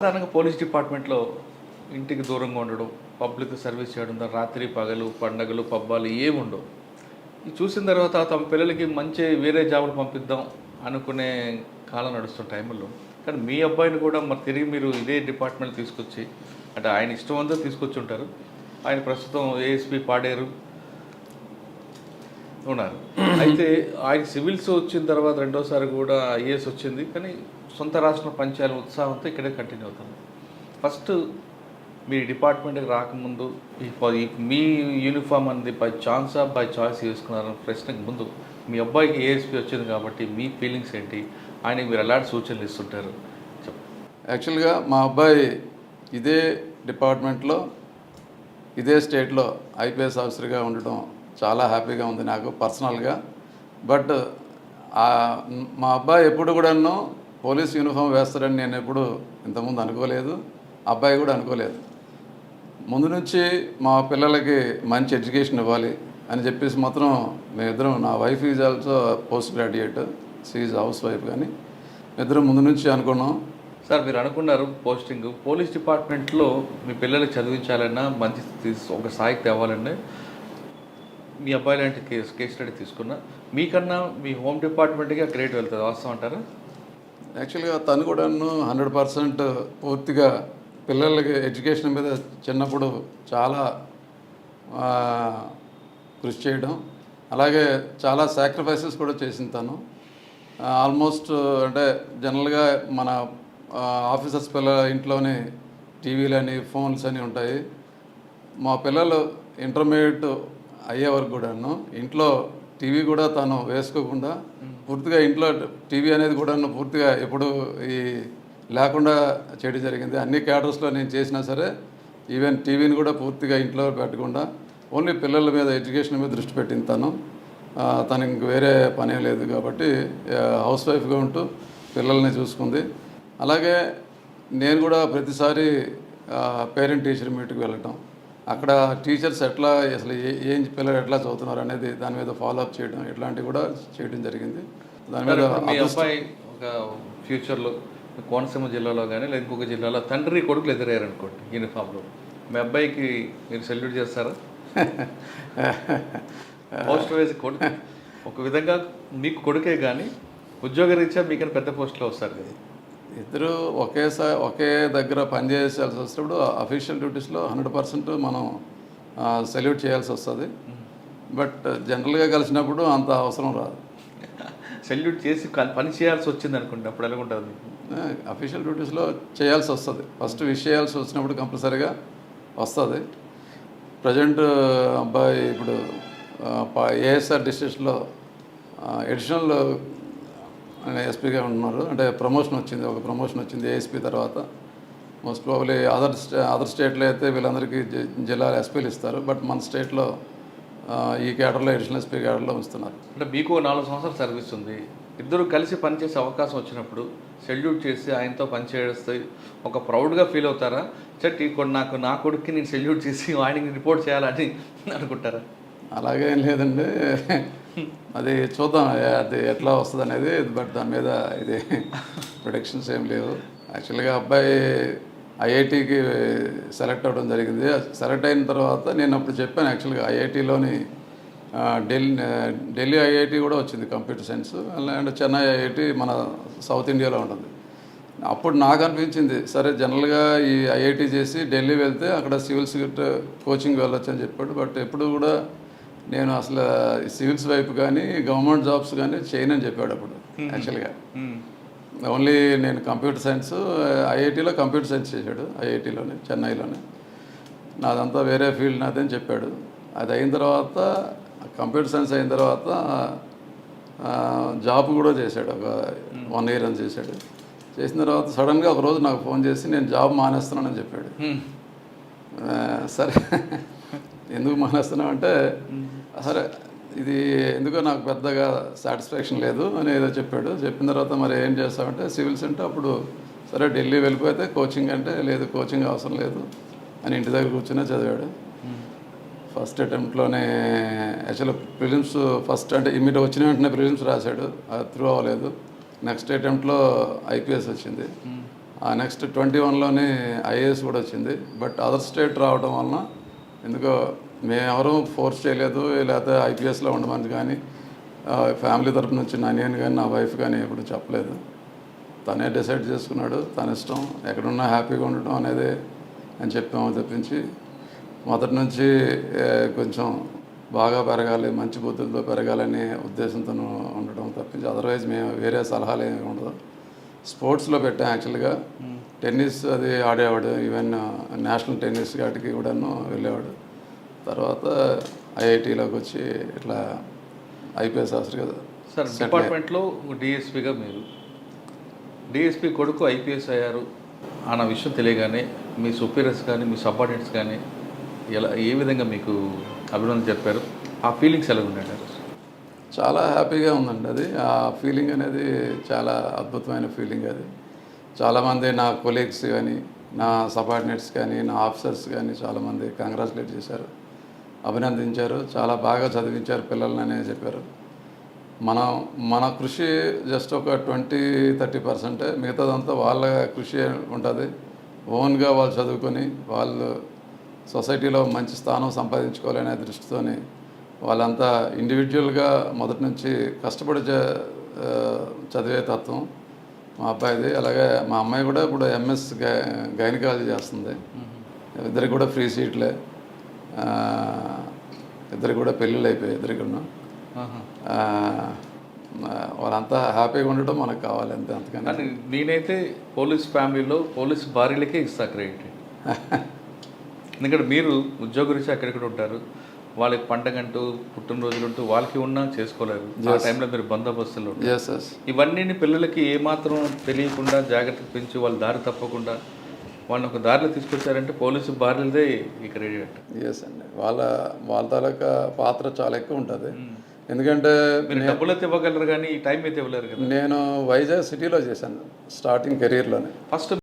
సాధారణంగా పోలీస్ డిపార్ట్మెంట్లో ఇంటికి దూరంగా ఉండడం పబ్లిక్ సర్వీస్ చేయడం రాత్రి పగలు పండగలు పబ్బాలు ఏమి ఉండవు. ఇది చూసిన తర్వాత తమ పిల్లలకి మంచి వేరే జాబులు పంపిద్దాం అనుకునే కాలం నడుస్తున్న టైంలో కానీ మీ అబ్బాయిని కూడా మరి తిరిగి మీరు ఇదే డిపార్ట్మెంట్ తీసుకొచ్చి అంటే ఆయన ఇష్టం అంతా తీసుకొచ్చి ఉంటారు. ఆయన ప్రస్తుతం ఏఎస్పీ పాడేరు. ఉన్నారు. అయితే ఆయన సివిల్స్ వచ్చిన తర్వాత రెండోసారి కూడా ఐఏఎస్ వచ్చింది. కానీ సొంత రాష్ట్ర పంచాల ఉత్సాహంతో ఇక్కడే కంటిన్యూ అవుతుంది. ఫస్ట్ మీ డిపార్ట్మెంట్కి రాకముందు మీ యూనిఫామ్ అనేది బై ఛాన్సా బై చాయిస్ చేసుకున్నారని ప్రశ్నకు ముందు మీ అబ్బాయికి ఏఎస్పీ వచ్చింది కాబట్టి మీ ఫీలింగ్స్ ఏంటి? ఆయనకి మీరు ఎలాంటి సూచనలు ఇస్తుంటారు? యాక్చువల్గా మా అబ్బాయి ఇదే డిపార్ట్మెంట్లో ఇదే స్టేట్లో ఐపీఎస్ ఆఫీసర్గా ఉండటం చాలా హ్యాపీగా ఉంది నాకు పర్సనల్గా. బట్ మా అబ్బాయి ఎప్పుడు కూడాను పోలీస్ యూనిఫామ్ వేస్తారని నేను ఎప్పుడు ఇంతకుముందు అనుకోలేదు. అబ్బాయి కూడా అనుకోలేదు. ముందు నుంచి మా పిల్లలకి మంచి ఎడ్యుకేషన్ ఇవ్వాలి అని చెప్పేసి మాత్రం మేమిద్దరం నా wife is also post graduate she's housewife కానీ ఇద్దరం ముందు నుంచి అనుకున్నాం. సార్ మీరు అనుకున్నారు పోస్టింగ్. పోలీస్ డిపార్ట్మెంట్లో మీ పిల్లలకి చదివించాలన్నా మంచి ఒక స్థాయికి తేవాలన్నా మీ అబ్బాయి లాంటి కేసు కేస్ స్టడీ తీసుకున్నా మీకన్నా మీ హోమ్ డిపార్ట్మెంట్గా గ్రేట్ క్రెడిట్ వెళ్తుంది వాస్తవం అంటారా? యాక్చువల్గా తను కూడా హండ్రెడ్ పర్సెంట్ పూర్తిగా పిల్లలకి ఎడ్యుకేషన్ మీద చిన్నప్పుడు చాలా కృషి చేయడం. అలాగే చాలా సాక్రిఫైసెస్ కూడా చేసింది తను. ఆల్మోస్ట్ అంటే జనరల్గా మన ఆఫీసర్స్ పిల్లల ఇంట్లోనే టీవీలు అని ఫోన్స్ అని ఉంటాయి. మా పిల్లలు ఇంటర్మీడియట్ అయ్యే వరకు కూడాను. ఇంట్లో టీవీ కూడా తను వేసుకోకుండా పూర్తిగా ఇంట్లో టీవీ అనేది కూడాను పూర్తిగా ఎప్పుడు ఈ లేకుండా చేయడం జరిగింది. అన్ని క్యాటర్స్లో నేను చేసినా సరే ఈవెన్ టీవీని కూడా పూర్తిగా ఇంట్లో పెట్టకుండా ఓన్లీ పిల్లల మీద ఎడ్యుకేషన్ మీద దృష్టి పెట్టింది తను. తనకి ఇంక వేరే పనే లేదు కాబట్టి హౌస్ వైఫ్గా ఉంటూ పిల్లల్ని చూసుకుంది. అలాగే నేను కూడా ప్రతిసారి పేరెంట్ టీచర్ మీట్కి వెళ్ళటం. అక్కడ టీచర్స్ ఎట్లా అసలు ఏ- పిల్లలు ఎట్లా చదువుతున్నారు అనేది దాని మీద ఫాలో అప్ చేయడం ఇట్లాంటివి కూడా చేయడం జరిగింది. దాని మీద అబ్బాయి ఒక ఫ్యూచర్లో కోనసీమ జిల్లాలో కానీ లేదా ఇంకొక జిల్లాలో తండ్రి కొడుకులు ఎదురయ్యారు అనుకోండి యూనిఫామ్లో మీ అబ్బాయికి మీరు సెల్యూట్ చేస్తారా? పోస్ట్ వైజ్ కొడుకు ఒక విధంగా మీకు కొడుకే కానీ ఉద్యోగరీత్యా మీకన్నా పెద్ద పోస్ట్లో వస్తారు కదా. ఇద్దరు ఒకేసారి ఒకే దగ్గర పనిచేయాల్సి వచ్చినప్పుడు అఫీషియల్ డ్యూటీస్లో హండ్రెడ్ పర్సెంట్ మనం సెల్యూట్ చేయాల్సి వస్తుంది. బట్ జనరల్గా కలిసినప్పుడు అంత అవసరం రాదు. సెల్యూట్ చేసి పని చేయాల్సి వచ్చింది అనుకోండి అప్పుడు ఎలా ఉంటుంది మీకు అఫీషియల్ డ్యూటీస్లో చేయాల్సి వస్తుంది. ఫస్ట్ విష్ చేయాల్సి వచ్చినప్పుడు కంపల్సరీగా వస్తుంది. ప్రజెంట్ అబ్బాయి ఇప్పుడు ఏఎస్ఆర్ డిస్ట్రిక్ట్లో ఎడిషనల్ ఎస్పీగా ఉన్నారు. అంటే ప్రమోషన్ వచ్చింది ఒక ప్రమోషన్ వచ్చింది ఏఎస్పీ తర్వాత. Most probably other state other స్టేట్లో అయితే వీళ్ళందరికీ జిల్లా ఎస్పీలు ఇస్తారు. బట్ మన స్టేట్లో ఈ కేటర్లో ఎడిషనల్ ఎస్పీ కేటర్లో ఉంచుతున్నారు. అంటే మీకు నాలుగు సంవత్సరాలు సర్వీస్ ఉంది. ఇద్దరు కలిసి పనిచేసే అవకాశం వచ్చినప్పుడు సెల్యూట్ చేసి ఆయనతో పని చేస్తే ఒక ప్రౌడ్గా ఫీల్ అవుతారా? చెట్ ఈ నాకు నా కొడుక్కి నేను సెల్యూట్ చేసి ఆయనకి రిపోర్ట్ చేయాలని అనుకుంటారా? అలాగే లేదండి. అది చూద్దాం అది ఎట్లా వస్తుంది అనేది బట్ దాని మీద ఇది ప్రొడక్షన్స్ ఏం లేవు. యాక్చువల్గా అబ్బాయి ఐఐటికి సెలెక్ట్ అవ్వడం జరిగింది. సెలెక్ట్ అయిన తర్వాత నేను అప్పుడు చెప్పాను యాక్చువల్గా ఐఐటిలోని ఢిల్లీ ఢిల్లీ ఐఐటి కూడా వచ్చింది computer science and Chennai IIT మన సౌత్ ఇండియాలో ఉంటుంది. అప్పుడు నాకు అనిపించింది సరే జనరల్గా ఈ ఐఐటి చేసి ఢిల్లీ వెళ్తే అక్కడ సివిల్స్ కోచింగ్ వెళ్ళొచ్చు అని చెప్పాడు. బట్ ఎప్పుడు కూడా నేను అసలు సివిల్స్ వైపు కానీ గవర్నమెంట్ జాబ్స్ కానీ చేయనని చెప్పాడు అప్పుడు యాక్చువల్గా ఓన్లీ నేను కంప్యూటర్ సైన్స్ ఐఐటిలో కంప్యూటర్ సైన్స్ చేశాడు ఐఐటిలోనే చెన్నైలోనే. నాదంతా వేరే ఫీల్డ్ నాదని చెప్పాడు. అది అయిన తర్వాత కంప్యూటర్ సైన్స్ అయిన తర్వాత జాబ్ కూడా చేశాడు ఒక వన్ ఇయర్ అని చేశాడు. చేసిన తర్వాత సడన్గా ఒక రోజు నాకు ఫోన్ చేసి నేను జాబ్ మానేస్తున్నానని చెప్పాడు. సరే. ఎందుకు మానేస్తున్నావు అంటే సరే ఇది ఎందుకో నాకు పెద్దగా సాటిస్ఫాక్షన్ లేదు అని ఏదో చెప్పాడు. చెప్పిన తర్వాత మరి ఏం చేస్తామంటే సివిల్స్ అంటే అప్పుడు సరే ఢిల్లీ వెళ్ళిపోతే కోచింగ్ అంటే లేదు కోచింగ్ అవసరం లేదు అని ఇంటి దగ్గర కూర్చునే చదివాడు. ఫస్ట్ అటెంప్ట్లోనే యాక్చువల్ ప్రిలిమ్స్ ఫస్ట్ అంటే ఇమ్మీడియట్ వచ్చిన వెంటనే ప్రిలిమ్స్ రాశాడు. అది త్రూ అవ్వలేదు. నెక్స్ట్ అటెంప్ట్లో ఐపీఎస్ వచ్చింది. నెక్స్ట్ ట్వంటీ వన్లోనే ఐఏఎస్ కూడా వచ్చింది. బట్ అదర్ స్టేట్ రావడం వలన ఎందుకో మేమెవరూ ఫోర్స్ చేయలేదు. లేకపోతే ఐపీఎస్లో ఉండమని కానీ ఫ్యామిలీ తరపు నుంచి నా కానీ నా వైఫ్ కానీ ఎప్పుడు చెప్పలేదు. తనే డిసైడ్ చేసుకున్నాడు. తన ఇష్టం ఎక్కడున్నా హ్యాపీగా ఉండటం అనేది అని చెప్పాము తప్పించి మొదటి నుంచి కొంచెం బాగా పెరగాలి మంచి బుద్ధులతో పెరగాలనే ఉద్దేశంతో ఉండడం తప్పించి అదర్వైజ్ మేము వేరే సలహాలు ఏమి ఉండదు స్పోర్ట్స్లో పెట్టాం యాక్చువల్గా. టెన్నిస్ అది ఆడేవాడు ఈవెన్ నేషనల్ టెన్నిస్ వాటికి కూడాను వెళ్ళేవాడు. తర్వాత ఐఐటీలోకి వచ్చి ఇట్లా ఐపీఎస్ ఆఫీసర్గా సార్ డిపార్ట్మెంట్లో డిఎస్పీగా మీరు. డిఎస్పీ కొడుకు ఐపీఎస్ అయ్యారు అన్న విషయం తెలియగానే మీ సుపీరియర్స్ కానీ మీ సబార్డినేట్స్ కానీ ఎలా ఏ విధంగా మీకు అభినందన చెప్పారు? ఆ ఫీలింగ్స్ ఎలా ఉన్నాయి చాలా హ్యాపీగా ఉందండి అది. ఆ ఫీలింగ్ అనేది చాలా అద్భుతమైన ఫీలింగ్ అది. చాలామంది నా కొలీగ్స్ కానీ నా సబార్డినేట్స్ కానీ నా ఆఫీసర్స్ కానీ చాలామంది కంగ్రాచులేట్ చేశారు. అభినందించారు. చాలా బాగా చదివించారు పిల్లల్ని అనే చెప్పారు. మనం మన కృషి జస్ట్ ఒక ట్వంటీ థర్టీ పర్సెంటే. మిగతాదంతా వాళ్ళ కృషి ఉంటుంది. ఓన్గా వాళ్ళు చదువుకొని వాళ్ళు సొసైటీలో మంచి స్థానం సంపాదించుకోవాలనే దృష్టితోని వాళ్ళంతా ఇండివిజువల్గా మొదటి నుంచి కష్టపడి చదివే తత్వం మా అబ్బాయిది. అలాగే మా అమ్మాయి కూడా ఇప్పుడు ఎంఎస్ గైనకాలజీ చేస్తుంది. ఇద్దరికి కూడా ఫ్రీ సీట్లే. ఇద్దరికి కూడా పెళ్ళిళ్ళు అయిపోయాయి ఇద్దరికి ఆహా. వాళ్ళంతా హ్యాపీగా ఉండటం మనకు కావాలి అంతే అంతకని కానీ నేనైతే పోలీస్ ఫ్యామిలీలో పోలీస్ భార్యలకే ఇస్తా క్రెడిట్. ఎందుకంటే మీరు ఉద్యోగరీత్యా అక్కడెక్కడ ఉంటారు? వాళ్ళకి పండగంటూ పుట్టినరోజులు ఉంటూ వాళ్ళకి ఉన్నా చేసుకోలేరు. ఆ టైంలో మీరు బందోబస్తులు ఇవన్నీ పిల్లలకి ఏమాత్రం తెలియకుండా జాగ్రత్త పెంచి వాళ్ళ దారి తప్పకుండా వాళ్ళని ఒక దారిలో తీసుకొచ్చారంటే పోలీసు భార్యలదే ఈ క్రెడిట్ ఎస్ అండి. వాళ్ళ వాళ్ళ తాలూకా పాత్ర చాలా ఎక్కువ ఉంటుంది. ఎందుకంటే మీరు డబ్బులు అయితే ఇవ్వగలరు కానీ ఈ టైం అయితే ఇవ్వలేరు కదా. నేను వైజాగ్ సిటీలో చేశాను స్టార్టింగ్ కెరీర్లోనే ఫస్ట్